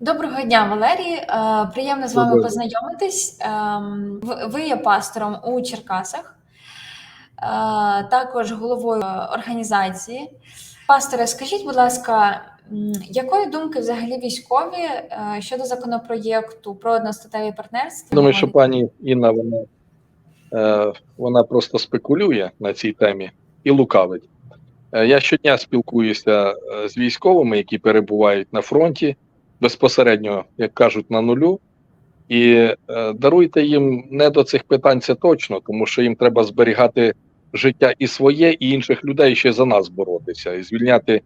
Доброго дня, Валерій. Е, Приємно з вами Доброго. познайомитись. Ем, ви- є пастором у Черкасах, е, також головою організації. Пасторе, скажіть, будь ласка, якої думки взагалі військові е, щодо законопроєкту про одностатеві партнерства? Думаю, що пані Інна вона, вона просто спекулює на цій темі і лукавить. Я щодня спілкуюся з військовими, які перебувають на фронті, безпосередньо, як кажуть, на нулю. І е, даруйте їм не до цих питань, це точно, тому що їм треба зберігати життя і своє, і інших людей ще за нас боротися, і звільняти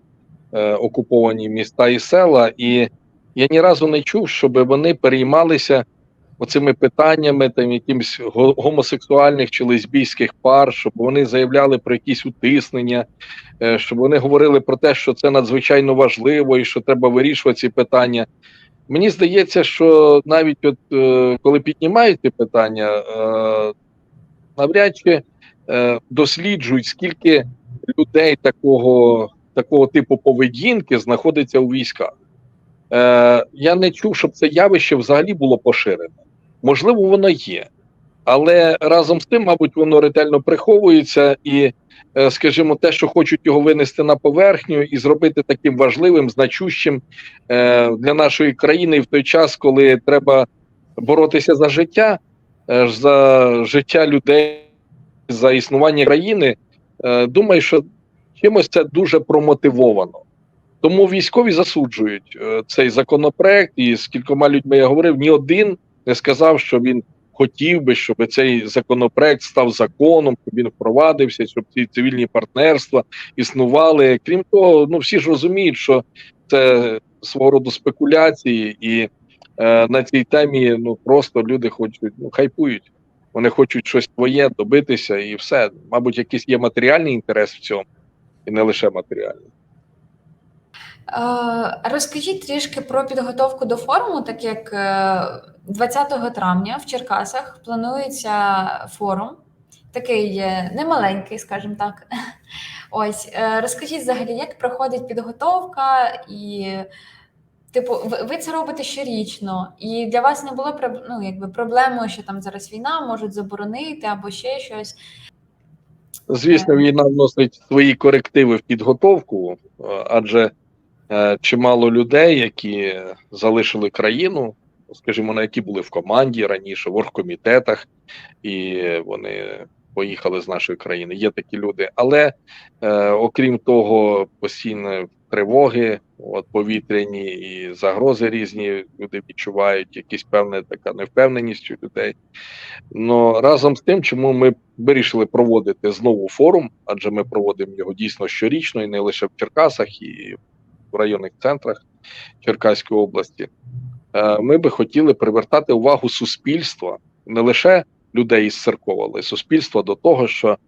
е, окуповані міста і села. І я ні разу не чув, щоб вони переймалися оцими питаннями там якимсь гомосексуальних чи лесбійських пар, щоб вони заявляли про якісь утиснення, е, щоб вони говорили про те, що це надзвичайно важливо і що треба вирішувати ці питання. Мені здається, що навіть от е, коли піднімають ці питання, е, навряд чи досліджують, скільки людей такого, такого типу поведінки знаходиться у військах. Я не чув, щоб це явище взагалі було поширене. Можливо, воно є, але разом з тим, мабуть, воно ретельно приховується, і, е, скажімо, те, що хочуть його винести на поверхню і зробити таким важливим, значущим е, для нашої країни в той час, коли треба боротися за життя, е, за життя людей, за існування країни. Думаю, що чимось це дуже промотивовано. Тому військові засуджують цей законопроект, і з кількома людьми я говорив, ні один не сказав, що він хотів би, щоб цей законопроект став законом, щоб він впровадився, щоб ці цивільні партнерства існували. Крім того, ну всі ж розуміють, що це свого роду спекуляції, і е, на цій темі ну просто люди хочуть ну хайпують. Вони хочуть щось своє добитися, і все. Мабуть, якийсь є матеріальний інтерес в цьому, і не лише матеріальний. Е, Розкажіть трішки про підготовку до форуму, так як е, 20 травня в Черкасах планується форум, такий е, немаленький, скажімо так. Ось е, розкажіть взагалі, як проходить підготовка, і типу, ви, це робите щорічно, і для вас не було ну, якби проблемою, що там зараз війна, можуть заборонити або ще щось. Звісно, війна вносить свої корективи в підготовку, е, адже е, чимало людей, які залишили країну, скажімо, на які були в команді раніше, в оргкомітетах, і вони поїхали з нашої країни. Є такі люди. Але е, окрім того, постійно тривоги, от повітряні і загрози різні люди відчувають, якісь певна така невпевненість у людей. Ну разом з тим, чому ми вирішили проводити знову форум, адже ми проводимо його дійсно щорічно і не лише в Черкасах, і в районних центрах Черкаської області. Е, Ми би хотіли привертати увагу суспільства, не лише людей із церков, але й суспільства до того, що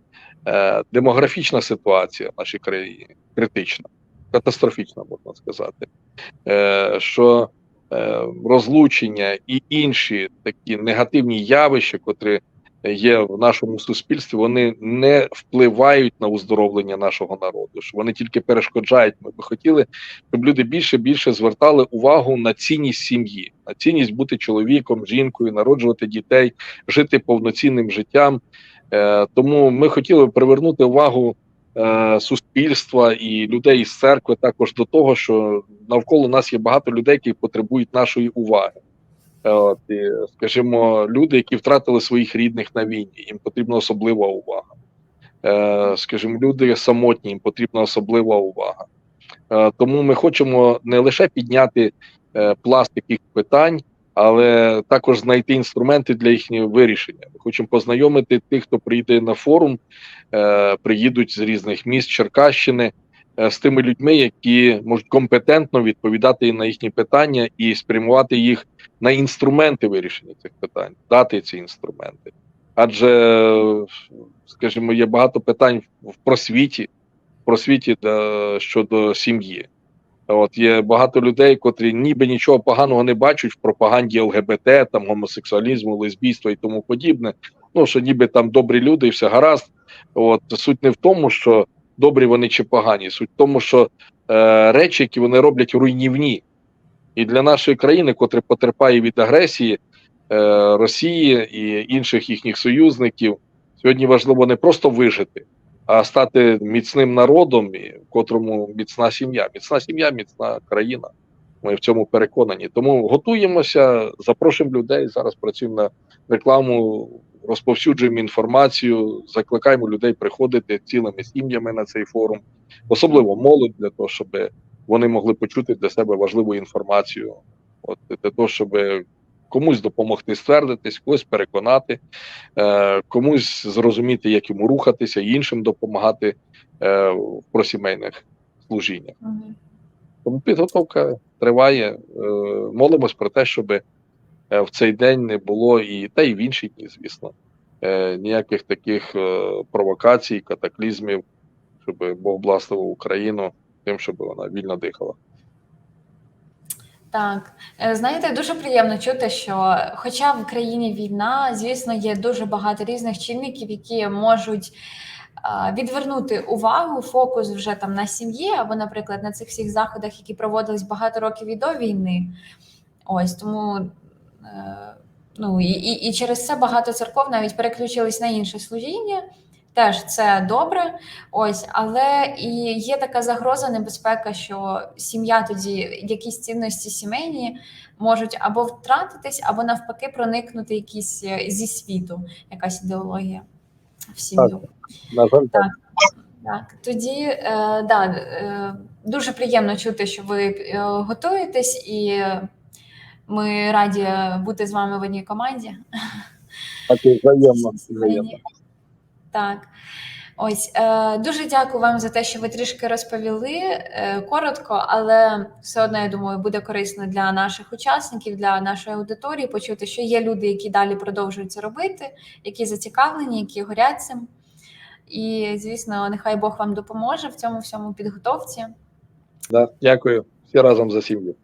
е, демографічна ситуація в нашій країні критична, катастрофічна, можна сказати, е, що розлучення і інші такі негативні явища, котрі є в нашому суспільстві, вони не впливають на оздоровлення нашого народу. Що вони тільки перешкоджають. Ми би хотіли, щоб люди більше більше звертали увагу на цінність сім'ї, на цінність бути чоловіком, жінкою, народжувати дітей, жити повноцінним життям. Е, тому ми хотіли привернути увагу е, суспільства і людей із церкви також до того, що навколо нас є багато людей, які потребують нашої уваги. От, і, скажімо, люди, які втратили своїх рідних на війні, їм потрібна особлива увага. Е, Скажімо, люди самотні, їм потрібна особлива увага. Е, Тому ми хочемо не лише підняти е, пласт таких питань, але також знайти інструменти для їхнього вирішення. Ми хочемо познайомити тих, хто прийде на форум, е, приїдуть з різних міст Черкащини. Е, З тими людьми, які можуть компетентно відповідати на їхні питання і спрямувати їх на інструменти вирішення цих питань, дати ці інструменти. Адже, скажімо, є багато питань в просвіті, в просвіті е, щодо сім'ї. От є багато людей, котрі ніби нічого поганого не бачать в пропаганді ЛГБТ, там гомосексуалізму, лесбійства і тому подібне. Ну що ніби там добрі люди і все гаразд. От суть не в тому, що добрі вони чи погані, суть в тому, що е, речі, які вони роблять руйнівні І для нашої країни, котра потерпає від агресії е, Росії і інших їхніх союзників, сьогодні важливо не просто вижити, а стати міцним народом, в котрому міцна сім'я. Міцна сім'я, міцна країна. Ми в цьому переконані. Тому готуємося, запрошуємо людей. Зараз працюємо на рекламу, розповсюджуємо інформацію, закликаємо людей приходити цілими сім'ями на цей форум, особливо молодь, для того, щоб вони могли почути для себе важливу інформацію, от для того, щоб комусь допомогти ствердитись, когось переконати, е, комусь зрозуміти, як йому рухатися, іншим допомагати е, в просімейних служіннях. Тому підготовка триває. Е, Молимось про те, щоб е, в цей день не було і та й в інші дні, звісно, е, ніяких таких е, провокацій, катаклізмів, щоб Бог благословив Україну тим, щоб вона вільно дихала. Так, Е, знаєте, дуже приємно чути, що, хоча в країні війна, звісно, є дуже багато різних чинників, які можуть відвернути увагу, фокус вже там на сім'ї, або, наприклад, на цих всіх заходах, які проводились багато років і до війни. Ось тому. Е, Ну і, і, і через це багато церков навіть переключились на інше служіння. Теж це добре. Ось, але і є така загроза, небезпека, що сім'я тоді якісь цінності сімейні можуть або втратитись, або навпаки проникнути якісь е, зі світу, якась ідеологія в сім'ю. На жаль, так. Так, тоді е, да, е, дуже приємно чути, що ви е, готуєтесь, і ми раді бути з вами в одній команді. так і взаємно. взаємно. Так. Ось е, дуже дякую вам за те, що ви трішки розповіли е, коротко, але все одно я думаю, буде корисно для наших учасників, для нашої аудиторії почути, що є люди, які далі продовжують це робити, які зацікавлені, які горять цим. І звісно, нехай Бог вам допоможе в цьому всьому підготовці. Да. Дякую. Всі разом за сім'ю.